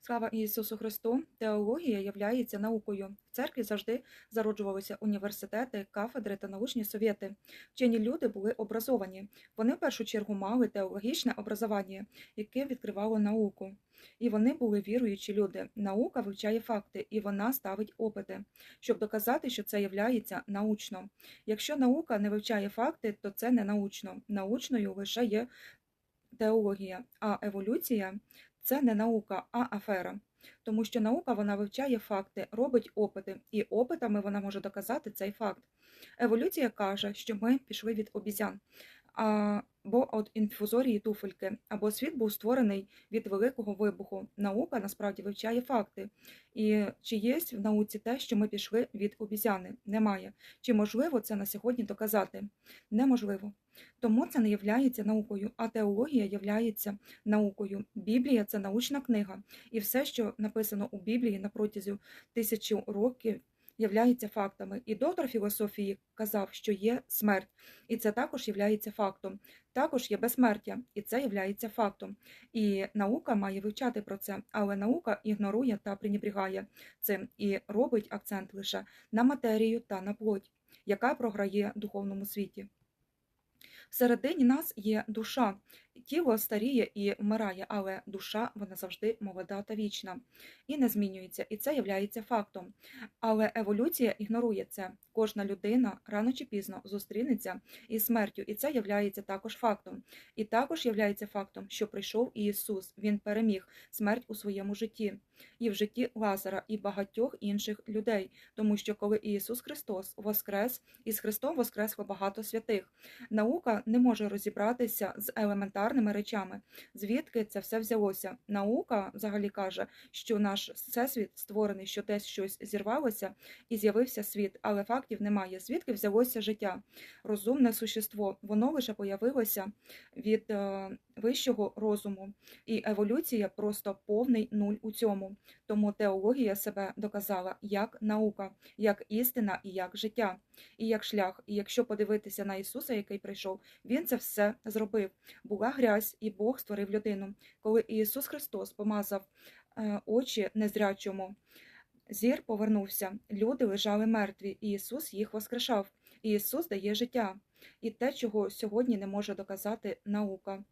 Слава Ісусу Христу! Теологія являється наукою. В церкві завжди зароджувалися університети, кафедри та научні совєти. Вчені люди були образовані. Вони в першу чергу мали теологічне образування, яке відкривало науку. І вони були віруючі люди. Наука вивчає факти, і вона ставить опити, щоб доказати, що це являється научно. Якщо наука не вивчає факти, то це не научно. Научною лише є теологія, а еволюція це не наука, а афера. Тому що наука вона вивчає факти, робить опити, і опитами вона може доказати цей факт. Еволюція каже, що ми пішли від обізян. Або від інфузорії туфельки, або світ був створений від великого вибуху. Наука насправді вивчає факти. І чи є в науці те, що ми пішли від обізяни? Немає. Чи можливо це на сьогодні доказати? Неможливо. Тому це не являється наукою, а теологія являється наукою. Біблія це научна книга, і все, що написано у Біблії на протязі тисячі років, являється фактами. І доктор філософії казав, що є смерть, і це також являється фактом. Також є безсмертя, і це являється фактом. І наука має вивчати про це, але наука ігнорує та пренебрігає цим і робить акцент лише на матерію та на плоть, яка програє духовному світі. Всередині нас є душа. Тіло старіє і вмирає, але душа вона завжди молода та вічна і не змінюється, і це являється фактом. Але еволюція ігнорує це. Кожна людина рано чи пізно зустрінеться із смертю, і це являється також фактом. І також являється фактом, що прийшов Ісус. Він переміг смерть у своєму житті, і в житті Лазара, і багатьох інших людей. Тому що коли Ісус Христос воскрес, і з Христом воскресло багато святих. Наука не може розібратися з елементарними речами, звідки це все взялося. Наука взагалі каже, що наш всесвіт створений, що десь щось зірвалося і з'явився світ, але фактів немає. Звідки взялося життя? Розумне существо, воно лише появилося від е, вищого розуму, і еволюція просто повний нуль у цьому. Тому теологія себе доказала як наука, як істина і як життя, і як шлях. І якщо подивитися на Ісуса, який прийшов, Він це все зробив. Була грязь, і Бог створив людину. Коли Ісус Христос помазав е, очі незрячому, зір повернувся. Люди лежали мертві, і Ісус їх воскрешав. Ісус дає життя. І те, чого сьогодні не може доказати наука.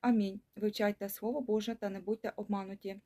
Амінь. Вивчайте Слово Боже та не будьте обмануті.